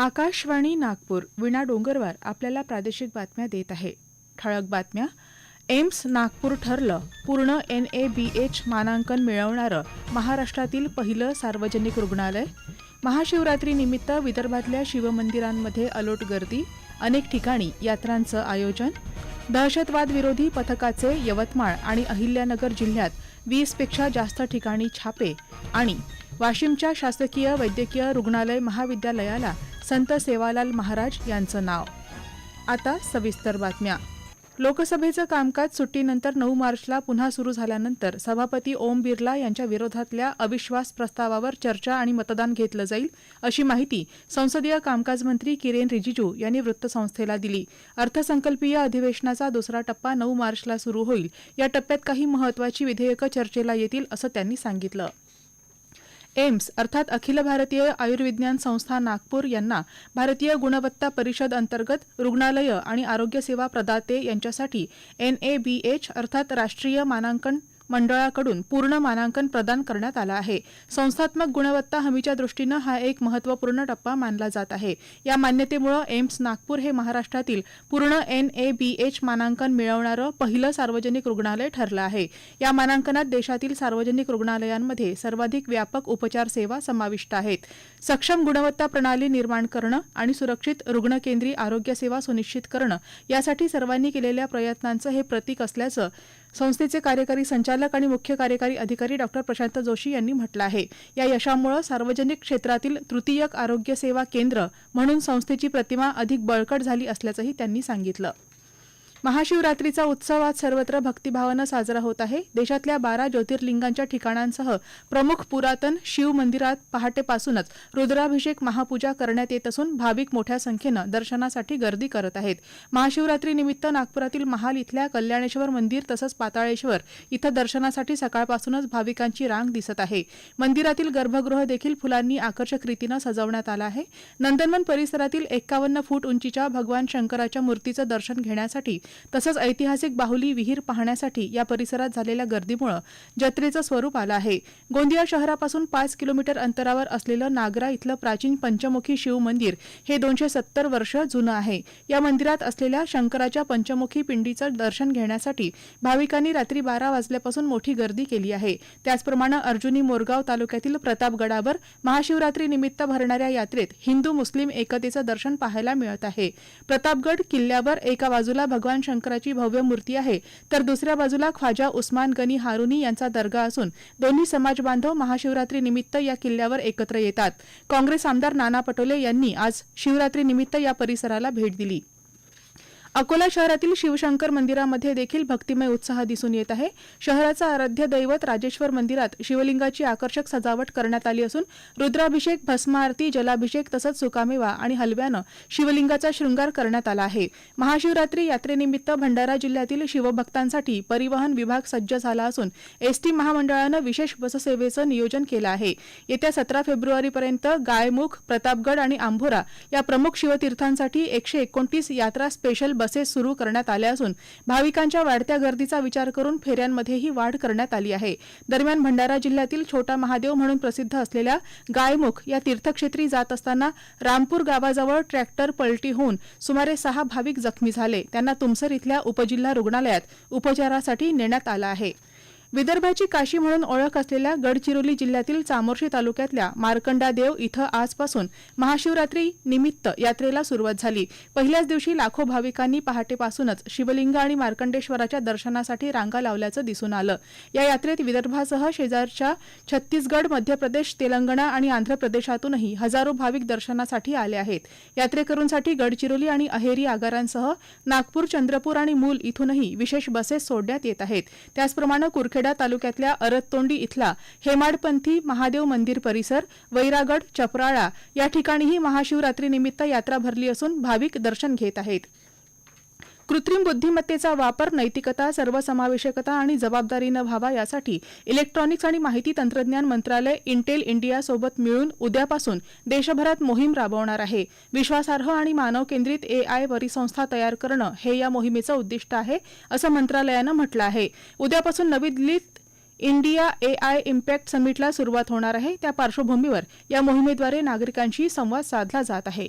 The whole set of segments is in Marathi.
आकाशवाणी नागपूर विणा डोंगरवार आपल्याला प्रादेशिक बातम्या देत आहे. ठळक बातम्या. एम्स नागपूर ठरलं. पूर्ण एन ए बी एच मानांकन मिळवणारं महाराष्ट्रातील पहिलं सार्वजनिक रुग्णालय. महाशिवरात्रीनिमित्त विदर्भातल्या शिवमंदिरांमध्ये अलोट गर्दी. अनेक ठिकाणी यात्रांचं आयोजन. दहशतवाद विरोधी पथकाचे यवतमाळ आणि अहिल्यानगर जिल्ह्यात वीसपेक्षा जास्त ठिकाणी छापे आणि वाशिमच्या शासकीय वैद्यकीय रुग्णालय महाविद्यालयाला संत सेवालाल महाराज यांचं नाव. आता सविस्तर बातम्या. लोकसभेचं कामकाज सुट्टीनंतर नऊ मार्चला पुन्हा सुरू झाल्यानंतर सभापती ओम बिर्ला यांच्या विरोधातल्या अविश्वास प्रस्तावावर चर्चा आणि मतदान घेतलं जाईल अशी माहिती संसदीय कामकाज मंत्री किरेन रिजिजू यांनी वृत्तसंस्थेला दिली. अर्थसंकल्पीय अधिवेशनाचा दुसरा टप्पा नऊ मार्चला सुरू होईल. या टप्प्यात काही महत्वाची विधेयकं चर्चेला येतील असं त्यांनी सांगितलं. एम्स अर्थात अखिल भारतीय आयुर्विज्ञान संस्था नागपूर यांना भारतीय गुणवत्ता परिषद अंतर्गत रुग्णालय आणि आरोग्य सेवा प्रदाते यांच्यासाठी एन ए बी एच अर्थात राष्ट्रीय मानांकन मंडळाकडून पूर्ण मानांकन प्रदान करण्यात आलं आहे. संस्थात्मक गुणवत्ता हमीच्या दृष्टीनं हा एक महत्त्वपूर्ण टप्पा मानला जात आहे. या मान्यतेमुळे एम्स नागपूर हे महाराष्ट्रातील पूर्ण एन ए बी एच मानांकन मिळवणारं पहिलं सार्वजनिक रुग्णालय ठरलं आहे. या मानांकनात देशातील सार्वजनिक रुग्णालयांमध्ये सर्वाधिक व्यापक उपचार सेवा समाविष्ट आहेत. सक्षम गुणवत्ता प्रणाली निर्माण करणं आणि सुरक्षित रुग्णकेंद्री आरोग्य सेवा सुनिश्चित करणं यासाठी सर्वांनी केलेल्या प्रयत्नांचं हे प्रतीक असल्याचं संस्थेचे कार्यकारी संचालक आणि मुख्य कार्यकारी अधिकारी डॉक्टर प्रशांत जोशी यांनी म्हटलं आहे. या यशामुळे सार्वजनिक क्षेत्रातील तृतीयक आरोग्य सेवा केंद्र म्हणून संस्थेची प्रतिमा अधिक बळकट झाली असल्याचंही त्यांनी सांगितलं. महाशिवरात्रीचा उत्सव आज सर्वत्र भक्तिभावानं साजरा होत आहे. देशातल्या बारा ज्योतिर्लिंगांच्या ठिकाणांसह प्रमुख पुरातन शिव मंदिरात पहाटेपासूनच रुद्राभिषेक महापूजा करण्यात येत असून भाविक मोठ्या संख्येनं दर्शनासाठी गर्दी करत आहेत. महाशिवरात्रीनिमित्त नागपुरातील महाल इथल्या कल्याणेश्वर मंदिर तसंच पाताळेश्वर इथं दर्शनासाठी सकाळपासूनच भाविकांची रांग दिसत आहे. मंदिरातील गर्भगृह देखील फुलांनी आकर्षक रीतीनं सजवण्यात आलं आहे. नंदनवन परिसरातील एक्कावन्न फूट उंचीच्या भगवान शंकराच्या मूर्तीचं दर्शन घेण्यासाठी तसंच ऐतिहासिक बाहुली विहीर पाहण्यासाठी या परिसरात झालेल्या गर्दीमुळे जत्रेचं स्वरूप आलं आहे. गोंदिया शहरापासून पाच किलोमीटर अंतरावर असलेलं नागरा इथलं प्राचीन पंचमुखी शिव मंदिर हे दोनशे सत्तर वर्ष जुनं आहे. या मंदिरात असलेल्या शंकराच्या पंचमुखी पिंडीचं दर्शन घेण्यासाठी भाविकांनी रात्री बारा वाजल्यापासून मोठी गर्दी केली आहे. त्याचप्रमाणे अर्जुनी मोरगाव तालुक्यातील प्रतापगडावर महाशिवरात्रीनिमित्त भरणाऱ्या यात्रेत हिंदू मुस्लिम एकतेचं दर्शन पाहायला मिळत आहे. प्रतापगड किल्ल्यावर एका बाजूला भगवान शंकराची भव्य मूर्ती आहे. तर दुसऱ्या बाजूला ख्वाजा उस्मान गनी हारुनी यांचा दर्गा असून दोन्ही समाज बांधव महाशिवरात्री निमित्त या किल्ल्यावर एकत्र येतात. काँग्रेस आमदार नाना पटोले यांनी आज शिवरात्री निमित्त या परिसराला भेट दिली. अकोला शहरातील शिवशंकर मंदिरामध्ये देखील भक्तिमय उत्साह दिसून येत आहे. शहराचं आराध्य दैवत राजेश्वर मंदिरात शिवलिंगाची आकर्षक सजावट करण्यात आली असून रुद्राभिषेक भस्म आरती जलाभिषेक तसंच सुकामेवा आणि हलव्यानं शिवलिंगाचा शृंगार करण्यात आला आहे. महाशिवरात्री यात्रेनिमित्त भंडारा जिल्ह्यातील शिवभक्तांसाठी परिवहन विभाग सज्ज झाला असून एसटी महामंडळानं विशेष बससेवेचं नियोजन केलं आहे. येत्या सतरा फेब्रुवारीपर्यंत गायमुख प्रतापगड आणि आंभोरा या प्रमुख शिवतीर्थांसाठी एकशे एकोणतीस यात्रा स्पेशल बसेस सुरू करण्यात आल्या असून भाविकांच्या वाढत्या गर्दीचा विचार करून फेऱ्यांमध्येही वाढ करण्यात आली आहे. दरम्यान भंडारा जिल्ह्यातील छोटा महादेव म्हणून प्रसिद्ध असलेल्या गायमुख या तीर्थक्षेत्री जात असताना रामपूर गावाजवळ ट्रॅक्टर पलटी होऊन सुमारे सहा भाविक जखमी झाले. त्यांना तुमसर इथल्या उपजिल्हा रुग्णालयात उपचारासाठी नेण्यात आलं आहे. विदर्भाची काशी म्हणून ओळख असलेल्या गडचिरोली जिल्ह्यातील चामोर्शी तालुक्यातल्या मार्कंडा देव इथं आजपासून महाशिवरात्री निमित्त यात्रेला सुरुवात झाली. पहिल्याच दिवशी लाखो भाविकांनी पहाटेपासूनच शिवलिंग आणि मार्कंडेश्वराच्या दर्शनासाठी रांगा लावल्याचं दिसून आलं. या यात्रेत विदर्भासह शेजारच्या छत्तीसगड मध्य प्रदेश तेलंगणा आणि आंध्र प्रदेशातूनही हजारो भाविक दर्शनासाठी आले आहेत. यात्रेकरूंसाठी गडचिरोली आणि अहेरी आगारांसह नागपूर चंद्रपूर आणि मूल इथूनही विशेष बसेस सोडण्यात येत आहेत. त्याचप्रमाणे कुरखे खेडा तालुक्यातल्या अरततोंडी इथला हेमाडपंथी महादेव मंदिर परिसर वैरागड चपराळा या ठिकाणीही महाशिवरात्रीनिमित्त यात्रा भरली असून भाविक दर्शन घेत आहेत. कृत्रिम बुद्धिमत्तेचा वापर नैतिकता सर्वसमावेशकता आणि जबाबदारीनं व्हावा यासाठी इलेक्ट्रॉनिक्स आणि माहिती तंत्रज्ञान मंत्रालय इंटेल इंडिया सोबत मिळून उद्यापासून देशभरात मोहीम राबवणार आहे. विश्वासार्ह आणि मानव केंद्रित एआय परिसंस्था तयार करणं हे या मोहिमेचं उद्दिष्ट आहे असं मंत्रालयानं म्हटलं आहे. उद्यापासून नवी दिल्लीत इंडिया एआय इम्पॅक्ट समिटला सुरुवात होणार आहे. त्या पार्श्वभूमीवर या मोहिमेद्वारे नागरिकांशी संवाद साधला जात आहे.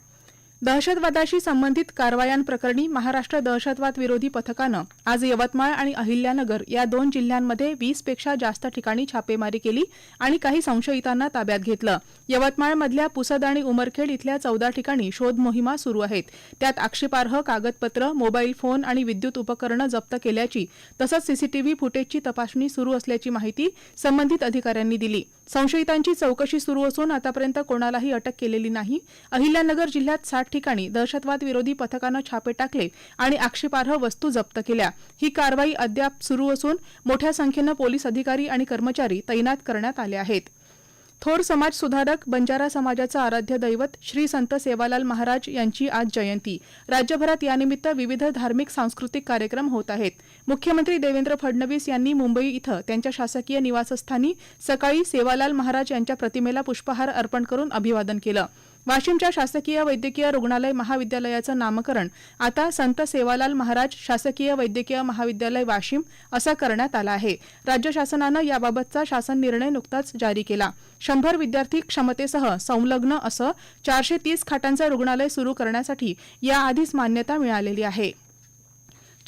दहशतवादाशी संबंधित कारवायांप्रकरणी महाराष्ट्र दहशतवाद विरोधी पथकानं आज यवतमाळ आणि अहिल्यानगर या दोन जिल्ह्यांमध्ये वीसपेक्षा जास्त ठिकाणी छापेमारी केली आणि काही संशयितांना ताब्यात घेतलं. यवतमाळमधल्या पुसद आणि उमरखेड इथल्या चौदा ठिकाणी शोध मोहिमा सुरू आहेत. त्यात आक्षेपार्ह कागदपत्र मोबाईल फोन आणि विद्युत उपकरणं जप्त केल्याची तसंच सीसीटीव्ही फुटेजची तपासणी सुरू असल्याची माहिती संबंधित अधिकाऱ्यांनी दिली. संशयितांची चौकशी सुरू असून आतापर्यंत कोणालाही अटक केलेली नाही. अहिल्यानगर जिल्ह्यात साठ ठिकाणी दहशतवाद विरोधी पथकानं छापे टाकले आणि आक्षेपार्ह वस्तू जप्त केल्या. ही कारवाई अद्याप सुरू असून मोठ्या संख्येनं पोलीस अधिकारी आणि कर्मचारी तैनात करण्यात आले आहेत. थोर समाज सुधारक बंजारा समाजाचं आराध्य दैवत श्री संत सेवालाल महाराज यांची आज जयंती. राज्यभरात यानिमित्त विविध धार्मिक सांस्कृतिक कार्यक्रम होत आहेत. मुख्यमंत्री देवेंद्र फडणवीस यांनी मुंबई इथं त्यांच्या शासकीय निवासस्थानी सकाळी सेवालाल महाराज यांच्या प्रतिमेला पुष्पहार अर्पण करून अभिवादन केलं. वाशिमच्या शासकीय वैद्यकीय रुग्णालय महाविद्यालयाचं नामकरण आता संत सेवालाल महाराज शासकीय वैद्यकीय महाविद्यालय वाशिम असं करण्यात आलं आहे. राज्य शासनानं याबाबतचा शासन निर्णय नुकताच जारी केला. शंभर विद्यार्थी क्षमतेसह संलग्न असं चारशे तीस खाटांचं रुग्णालय सुरू करण्यासाठी याआधीच मान्यता मिळालेली आहे.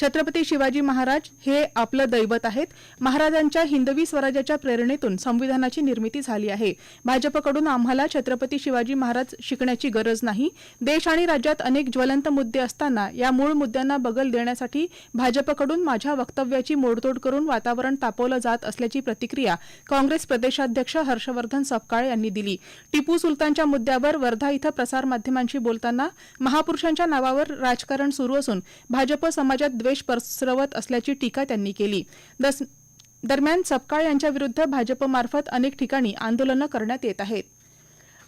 छत्रपती शिवाजी महाराज हे आपलं दैवत आहेत. महाराजांच्या हिंदवी स्वराज्याच्या प्रेरणेतून संविधानाची निर्मिती झाली आहे. भाजपकडून आम्हाला छत्रपती शिवाजी महाराज शिकण्याची गरज नाही. देश आणि राज्यात अनेक ज्वलंत मुद्दे असताना या मूळ मुद्द्यांना बगल देण्यासाठी भाजपकडून माझ्या वक्तव्याची मोडतोड करून वातावरण तापवलं जात असल्याची प्रतिक्रिया काँग्रेस प्रदेशाध्यक्ष हर्षवर्धन सपकाळ यांनी दिली. टिपू सुलतानच्या मुद्द्यावर वर्धा इथं प्रसारमाध्यमांशी बोलताना महापुरुषांच्या नावावर राजकारण सुरू असून भाजप समाजात द्वेष पसरवत असल्याची टीका त्यांनी केली. दरम्यान सपकाळ यांच्या विरुद्ध भाजपमार्फत अनेक ठिकाणी आंदोलनं करण्यात येत आहेत.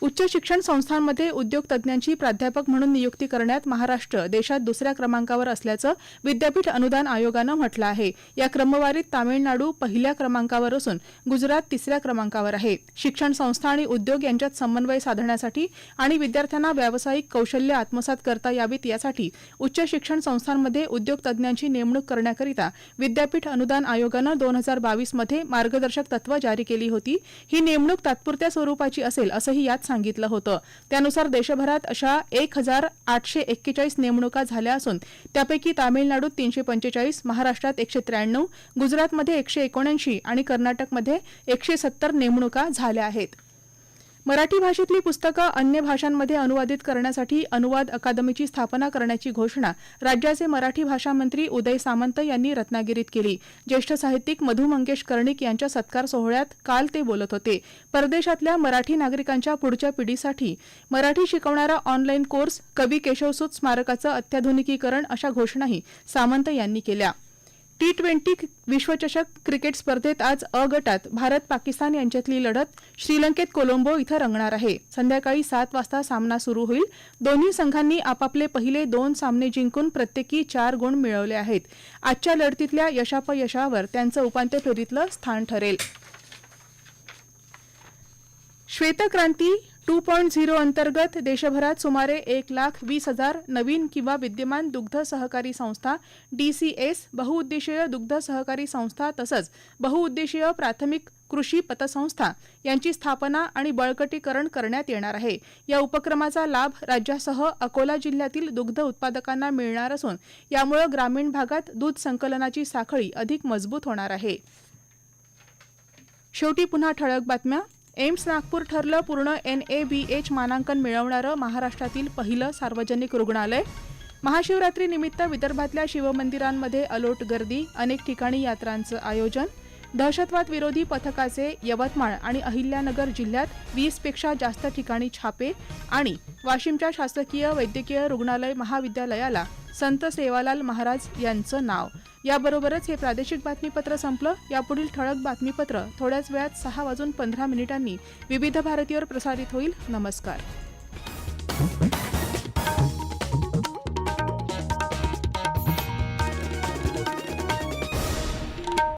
उच्च शिक्षण संस्थांमध्ये उद्योग तज्ज्ञांची प्राध्यापक म्हणून नियुक्ती करण्यात महाराष्ट्र देशात दुसऱ्या क्रमांकावर असल्याचं विद्यापीठ अनुदान आयोगानं म्हटलं आहे. या क्रमवारीत तामिळनाडू पहिल्या क्रमांकावर असून गुजरात तिसऱ्या क्रमांकावर आहे. शिक्षण संस्था आणि उद्योग यांच्यात समन्वय साधण्यासाठी आणि विद्यार्थ्यांना व्यावसायिक कौशल्य आत्मसात करता यावीत यासाठी उच्च शिक्षण संस्थांमध्ये उद्योग तज्ज्ञांची नेमणूक करण्याकरिता विद्यापीठ अनुदान आयोगानं दोन हजार बावीसमध्ये मार्गदर्शक तत्व जारी केली होती. ही नेमणूक तात्पुरत्या स्वरूपाची असेल असंही यात सांगितलं होतं. त्यानुसार देशभरात अशा एक हजार आठशे एक्केचाळीस नेमणुका झाल्या असून त्यापैकी तामिळनाडूत तीनशे पंचेचाळीस महाराष्ट्रात एकशे त्र्याण्णव गुजरातमध्ये एकशे एकोणऐंशी आणि कर्नाटकमध्ये एकशे सत्तर नेमणुका झाल्या आहेत. मराठी भाषेतली पुस्तकं अन्य भाषांमध्ये अनुवादित करण्यासाठी अनुवाद अकादमीची स्थापना करण्याची घोषणा राज्याचे मराठी भाषा मंत्री उदय सामंत यांनी रत्नागिरीत केली. ज्येष्ठ साहित्यिक मधु मंगेश कर्णिक यांच्या सत्कार सोहळ्यात काल ते बोलत होते. परदेशातल्या मराठी नागरिकांच्या पुढच्या पिढीसाठी मराठी शिकवणारा ऑनलाईन कोर्स कवी केशवसूत स्मारकाचं अत्याधुनिकीकरण अशा घोषणाही सामंत यांनी केल्या. टी ट्वेंटी विश्वचषक क्रिकेट स्पर्धेत आज अ गटात भारत पाकिस्तान यांच्यातली लढत श्रीलंकेत कोलंबो इथं रंगणार आहे. संध्याकाळी सात वाजता सामना सुरू होईल. दोन्ही संघांनी आपापले पहिले दोन सामने जिंकून प्रत्येकी चार गुण मिळवले आहेत. आजच्या लढतीतल्या यशापयशावर त्यांचं उपांत्य फेरीतलं स्थान ठरेल. श्वेतक्रांती टू पॉईंट झिरो अंतर्गत देशभरात सुमारे एक लाख वीस हजार नवीन किंवा विद्यमान दुग्ध सहकारी संस्था डीसीएस बहुउद्देशीय दुग्ध सहकारी संस्था तसंच बहुउद्देशीय प्राथमिक कृषी पतसंस्था यांची स्थापना आणि बळकटीकरण करण्यात येणार आहे. या उपक्रमाचा लाभ राज्यासह अकोला जिल्ह्यातील दुग्ध उत्पादकांना मिळणार असून यामुळे ग्रामीण भागात दूध संकलनाची साखळी अधिक मजबूत होणार आहे. शेवटी पुन्हा ठळक बातम्या. एम्स नागपूर ठरलं पूर्ण एन ए बी एच मानांकन मिळवणारं महाराष्ट्रातील पहिलं सार्वजनिक रुग्णालय. महाशिवरात्रीनिमित्त विदर्भातल्या शिवमंदिरांमध्ये अलोट गर्दी अनेक ठिकाणी यात्रांचं आयोजन दहशतवाद विरोधी पथकाचे यवतमाळ आणि अहिल्यानगर जिल्ह्यात वीसपेक्षा जास्त ठिकाणी छापे आणि वाशिमच्या शासकीय वैद्यकीय रुग्णालय महाविद्यालयाला संत सेवालाल महाराज यांचं नाव. याबरोबरच हे प्रादेशिक बातमीपत्र संपलं. यापुढील ठळक बातमीपत्र थोड्याच वेळात सहा वाजून पंधरा मिनिटांनी विविध भारतीवर प्रसारित होईल. नमस्कार.